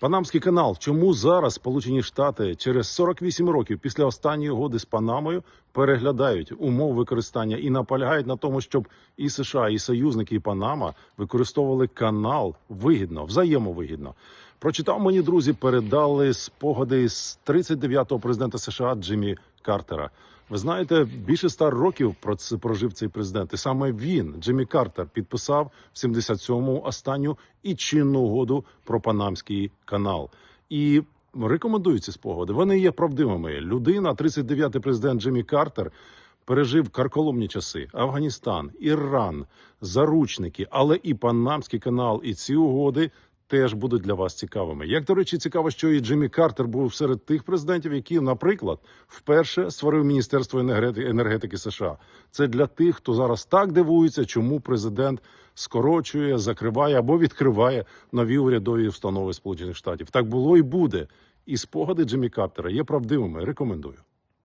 Панамський канал. Чому зараз Сполучені Штати через 48 років після останньої угоди з Панамою переглядають умови використання і наполягають на тому, щоб і США, і союзники, і Панама використовували канал вигідно, взаємовигідно. Прочитав мені друзі, передали спогади з 39-го президента США Джиммі Картера. Ви знаєте, більше ста років прожив цей президент, і саме він, Джиммі Картер, підписав в 77-му останню і чинну угоду про Панамський канал. І рекомендую ці спогади. Вони є правдивими. Людина, 39-й президент Джиммі Картер, пережив карколомні часи: Афганістан, Іран, заручники, але і Панамський канал, і ці угоди. Теж будуть для вас цікавими. Як до речі, цікаво, що і Джиммі Картер був серед тих президентів, які, наприклад, вперше створив Міністерство енергетики, США. Це для тих, хто зараз так дивується, чому президент скорочує, закриває або відкриває нові урядові установи Сполучених Штатів. Так було і буде. І спогади Джиммі Картера є правдивими. Рекомендую.